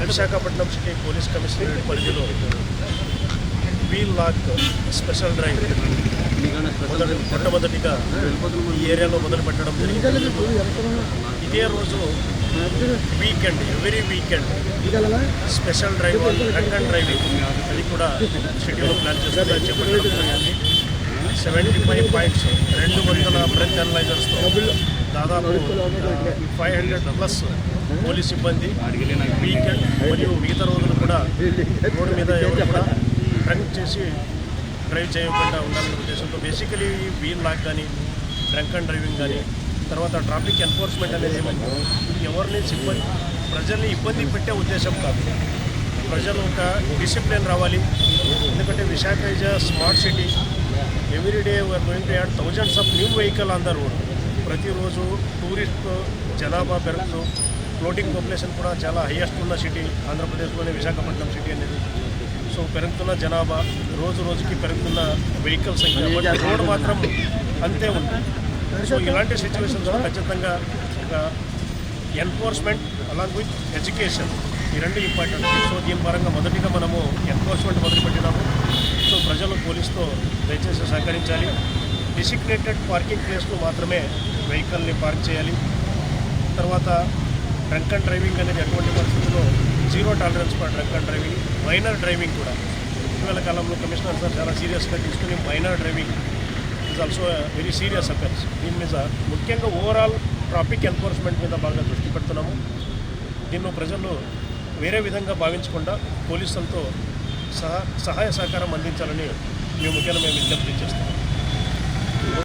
Visakhapatnam city police commissionerate పరిధిలో wheel lock special drive మొట్టమొదటిగా ఈ ఏరియాలో మొదలు పెట్టడం జరిగింది. ఇదే రోజు weekend every weekend special drive drunk and driving అది కూడా షెడ్యూల్ ప్లాన్ చేసుకుని చెప్పడం జరిగింది. సెవెంటీ ఫైవ్ పాయింట్స్ రెండు వందల బ్రెత్ అనలైజర్స్తో దాదాపు ఫైవ్ హండ్రెడ్ ప్లస్ పోలీస్ సిబ్బంది వీకెండ్ మరియు మిగతా రోజులు కూడా రోడ్డు మీద ఎవరు కూడా డ్రంక్ చేసి డ్రైవ్ చేయకుండా ఉండాలనే ఉద్దేశంతో బేసికలీ వీల్ లాక్ కానీ డ్రంక్ అండ్ డ్రైవింగ్ కానీ తర్వాత ట్రాఫిక్ ఎన్ఫోర్స్మెంట్ అనేది ఎవరిని సిబ్బంది ప్రజల్ని ఇబ్బంది పెట్టే ఉద్దేశం కాదు. ప్రజలు ఒక డిసిప్లిన్ రావాలి. ఎందుకంటే Visakha is a smart city everyday we're going to add thousands of new vehicle on the road ప్రతిరోజు టూరిస్ట్ జనాభా పెరుగుతూ ఫ్లోటింగ్ పాపులేషన్ కూడా చాలా హైయెస్ట్ ఉన్న సిటీ ఆంధ్రప్రదేశ్లోని విశాఖపట్నం సిటీ అనేది. సో పెరుగుతున్న జనాభా రోజు రోజుకి పెరుగుతున్న వెహికల్ సంఖ్య రోడ్ మాత్రం అంతే ఉంది. సో ఇలాంటి సిచ్యువేషన్స్లో ఖచ్చితంగా ఒక ఎన్ఫోర్స్మెంట్ అలాంగ్ విత్ ఎడ్యుకేషన్ ఈ రెండు ఇంపార్టెంట్ సో దీని పరంగా మొదటిగా మనము ఎన్ఫోర్స్మెంట్ మొదలుపెట్టినాము. సో ప్రజలు పోలీస్తో దయచేసి సహకరించాలి. డిసిగ్నేటెడ్ పార్కింగ్ ప్లేస్లో మాత్రమే వెహికల్ని పార్క్ చేయాలి. తర్వాత డ్రంక్ అండ్ డ్రైవింగ్ అనేది ఎటువంటి పరిస్థితుల్లో zero tolerance for drunk and driving minor driving కూడా. ఇటీవల కాలంలో కమిషనర్ సార్ చాలా సీరియస్గా తీసుకుని minor driving is also very serious offence దీని మీద ముఖ్యంగా ఓవరాల్ ట్రాఫిక్ ఎన్ఫోర్స్మెంట్ మీద బాగా దృష్టి పెడుతున్నాము. దీన్ని ప్రజలు వేరే విధంగా భావించకుండా పోలీసులతో సహా సహాయ సహకారం అందించాలని మేము ముఖ్యంగా మేము విజ్ఞప్తి చేస్తాము